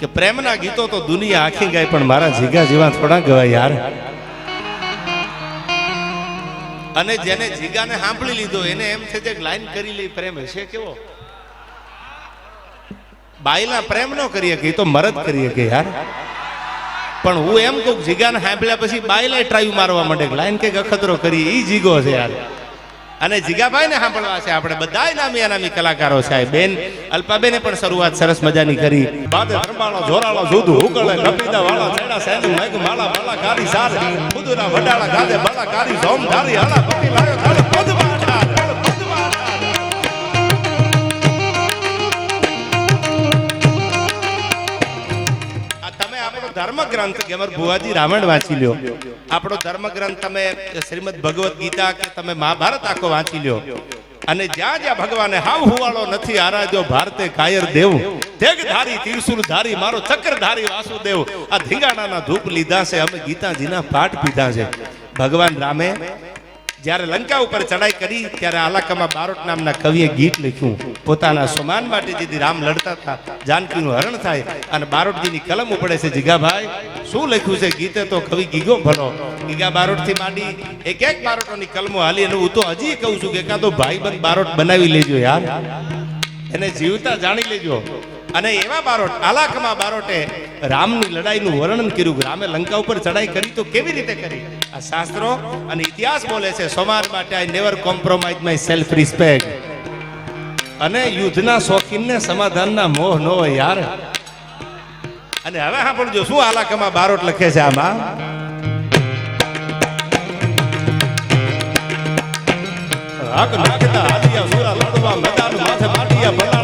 કે પ્રેમના ગીતો તો દુનિયા આખી ગાય, પણ મારા જીગા જીવા થોડા ગવાય યાર. અને જેને જીગાને સાંભળી લીધો, એને એમ છે કે લાઈન કરી લઈ, પ્રેમ હશે કેવો? બાઈલા પ્રેમ નો કરીએ કે તો મરદ કરીએ કે યાર. પણ હું એમ કહું જીગાને સાંભળ્યા પછી બાઈલા ટ્રાઈવ મારવા કે લાઈન કે અખતરો કરી એ જીગો છે યાર. અને જીગાભાઈ ને સાંભળવા છે. આપણે બધા નામી અનામી કલાકારો છે. બેન અલ્પાબેને પણ શરૂઆત સરસ મજાની કરી. બાદ ધર્માળો ઉકળે કપિતા વાળા છેડા લાયો ધર્મગ્રંથ કે અમાર ભુવાજી રાવણ વાંચી લ્યો. આપણો ધર્મગ્રંથ તમે, શ્રીમદ ભગવદ્ ગીતા કે તમે મહાભારત આખો વાંચી લ્યો. અને જ્યાં જ્યાં ભગવાને હાવ હુવાળો નથી, આરાધ્યો, ભારતે કાયર દેવ. તેગધારી ત્રિશુલ ધારી મારો ચક્રધારી વાસુદેવ. આ ધીંગાણાના ધૂપ લીધા છે, અમે ગીતાજીના પાઠ પીધા છે. ભગવાન રામે જ્યારે લંકા ઉપર ચડાઈ કરી, ત્યારે આલાકામાં બારોટ નામના કવિએ ગીત લખ્યું. પોતાના સમાન માટે જેથી રામ લડતા હતા, જાનકીનું હરણ થાય અને બારોટજીની કલમ ઉપડે છે, જીગાભાઈ, શું લખ્યું છે ગીતે? તો કવિ ગીગો ભલો ગીગા બારોટથી માંડી એક એક બારોટોની કલમો હાલી અને હું તો હજી કહું છું કે કાં તો ભાઈબંધ બારોટ બનાવી લેજો યાર. એને જીવતા જાણી લેજો. અને એવા બારોટ, આલાકમાં બારોટે રામની લડાઈનું વર્ણન કર્યું. રામે લંકા ઉપર ચડાઈ કરી. તો કેવી રીતે કરી? આ શાસ્ત્રો અને ઇતિહાસ બોલે છે, સમાજ માટે I never compromise my self respect અને યુદ્ધના શોખીનને સમાધાનના મોહ ન હોય યાર. અને હવે સાંભળજો, શું આલાકમાં બારોટ લખે છે આમાં? હક નાખતા હાલિયા સુરા લડવા, મેદાન માથે માટિયા બલાડ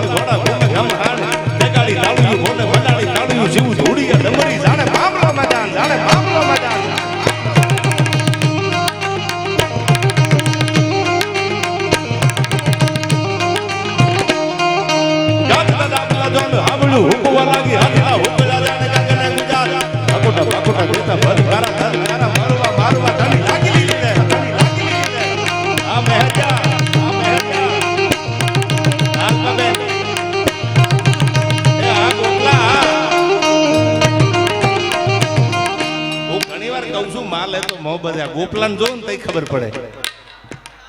માલ હે તો મોહબ્બત હે ગોપલાને જો ને તઈ ખબર પડે.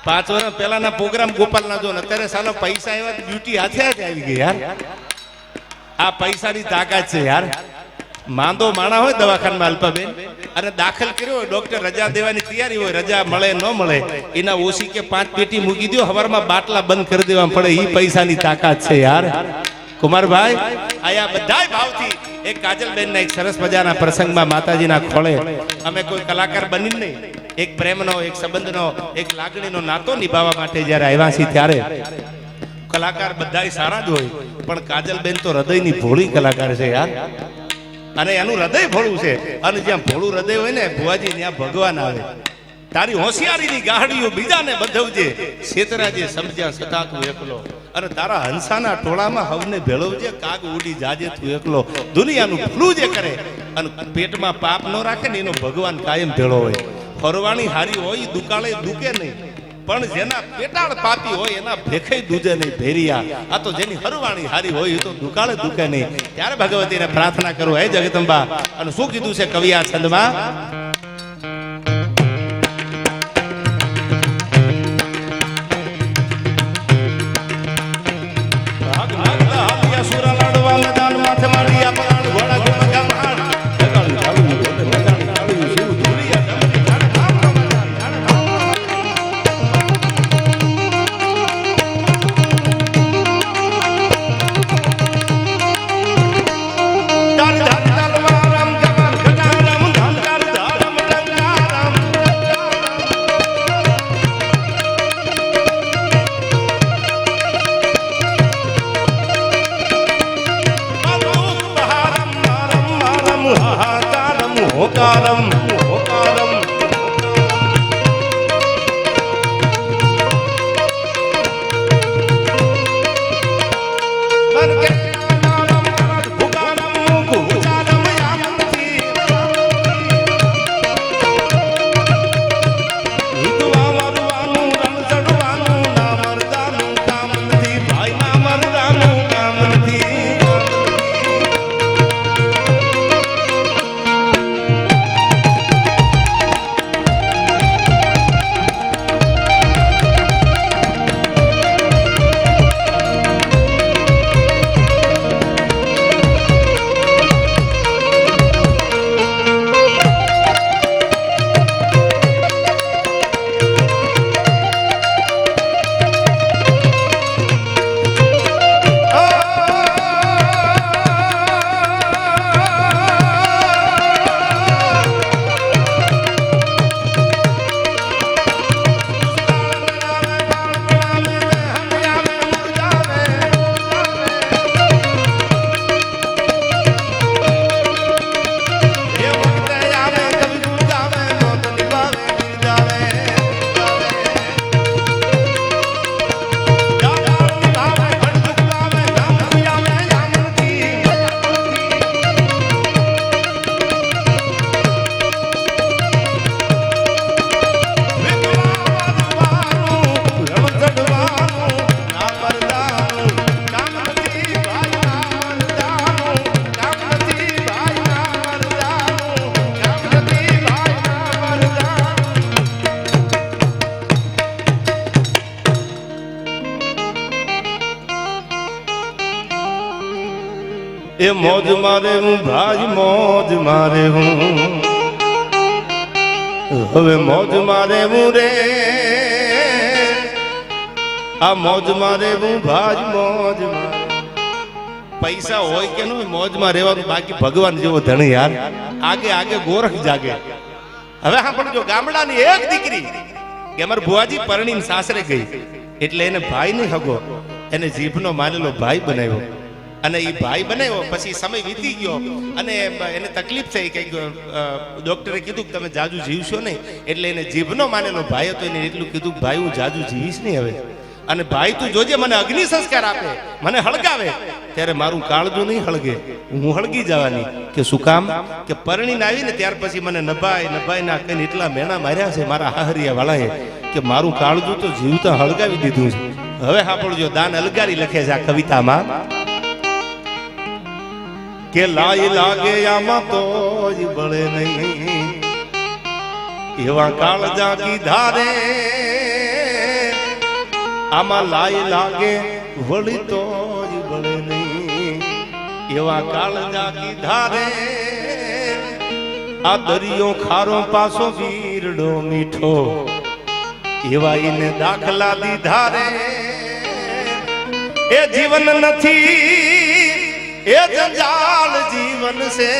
પાંચ વર્ષ પહેલાના પ્રોગ્રામ ગોપાલના જો અત્યારે સાલો પૈસા એવા ડ્યુટી હાથે હાથે આવી ગઈ યાર. આ પૈસાની તાકાત છે યાર. માંદો માણા હોય દવાખાનામાં અલ્પાબેન. અને દાખલ કર્યો હોય ડોક્ટર રજા દેવાની તૈયારી હોય, રજા મળે, ન મળે, એના ઓછી કે પાંચ પેટી મૂકી દો હવારમાં બાટલા બંધ કરી દેવા પડે. એ પૈસાની તાકાત છે યાર. કુમારભાઈ આયા બધાય ભાવથી એક કાજલબેન ના એક સરસ મજાના પ્રસંગમાં માતાજીના ખોળે. અમે કોઈ કલાકાર બની નહીં, એક પ્રેમનો, એક સંબંધનો, એક લાગણીનો નાતો નિભાવવા માટે જ્યારે આવ્યા છીએ ત્યારે. કલાકાર બધાય સારા જ હોય, પણ કાજલબેન તો હૃદયની ભોળી કલાકાર છે યાર. અને એનું હૃદય ભોળું છે. અને જ્યાં ભોળું હૃદય હોય ને, ભુવાજી, ત્યાં ભગવાન આવે. તારી હોશિયારીની ગાહડીઓ બીજાને બધવજે. છેતરાજે સમજ્યા છતાં તું એકલો. અને તારા હંસાના ટોળામાં હવને ભેળવજે, કાગ ઉડી જાજે, તું એકલો. દુનિયાનું ભૂલું જે કરે, અને પેટમાં પાપ ન રાખે ને એનો ભગવાન કાયમ ભેળો હોય. ફરવાની હારી હોય, દુકાળે દુકે નહીં. પણ જેના પેટાળ પાપી હોય, એના ભેખે દૂજે નહીં ભેરિયા. આ તો જેની હરવાણી હારી હોય તો દુકાળે દુકે નહીં. ત્યારે ભગવતીને પ્રાર્થના કરું, હે જગદંબા. અને શું કીધું છે કવિયા છંદમાં? એ મોજ મારે હું, ભાઈ મોજ મારે હું. હવે મોજ મારે હું રે. આ મોજ મારે હું, ભાઈ મોજ પૈસા હોય કે નહીં મોજમાં રહેવાનું બાકી ભગવાન જેવો ધણી યાર. આગે આગે ગોરખ જાગે. હવે હા, પણ જો ગામડાની એક દીકરી, કે અમારા ભુવાજી પરણીને સાસરે ગઈ, એટલે એને ભાઈ નહીં હગો, એને જીભનો માનેલો ભાઈ બનાવ્યો. અને એ ભાઈ બનાવ્યો, પછી સમય વીતી ગયો અને એને તકલીફ થઈ કંઈક ડોક્ટરે કીધું કે તમે જાજુ જીવશો નહીં. એટલે એને જીભનો માનેલો ભાઈ હતો, એને એટલું કીધું ભાઈ, હું જાજુ જીવીશ નહીં હવે. અને ભાઈ તું જોજે, મને અગ્નિ સંસ્કાર આપે, મને હળગાવે. ત્યારે મારું કાળજું નહીં હળગે. હું હળગી જવાની કે શું કામ? કે પરણીને આવીને ત્યાર પછી મને નભાય નભાય ના કહીને એટલા મેણા માર્યા છે મારા હાહરિયા વાળાએ કે મારું કાળજું તો જીવતા હળગાવી દીધું છે. હવે સાંભળજો, દાન અલગારી લખે છે આ કવિતામાં. કે લાઈ લાગે આમાં તો બળે નહીં. એવા કાળજા કીધા રે આમાં લાઈ લાગે, વળી તો બળે નહીં. એવા કાળજા કીધા રે આ દરિયો ખારો પાસો વીરડો મીઠો. એવા એને દાખલા દીધા રે એ જીવન નથી. એ જંજાલ જીવન છે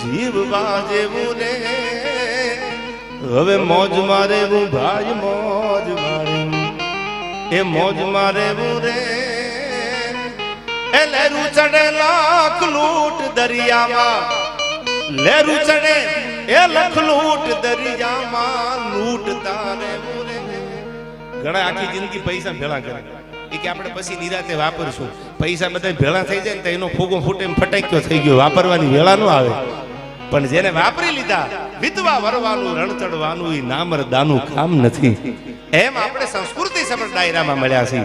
જીવવા જેવું રે હવે મોજ મારે હું ભાઈ, મોજ મારે. એ મોજ મારે હું રે. એ લેરું ચડે લાખ લૂટ દરિયામાં. લેરું ચડે, એ લખ લૂટ દરિયામાં. લૂંટ તારે મુરે ઘણા આખી જિંદગી પૈસા ભેળા કરે. એ કે આપણે પછી નિરાતે વાપરશું. પૈસા બધા ભેળા થઈ જાય ને તો એનો ફૂગો ફૂટે ફટાક્યો થઈ ગયો. વાપરવાની વેળા ન આવે. પણ જેને વાપરી લીધા, વિધવા વરવાનું રણ ચડવાનું એ નામર દાનું કામ નથી. એમ આપણે સંસ્કૃતિ સમજ ડાયરામાં મળ્યા છીએ.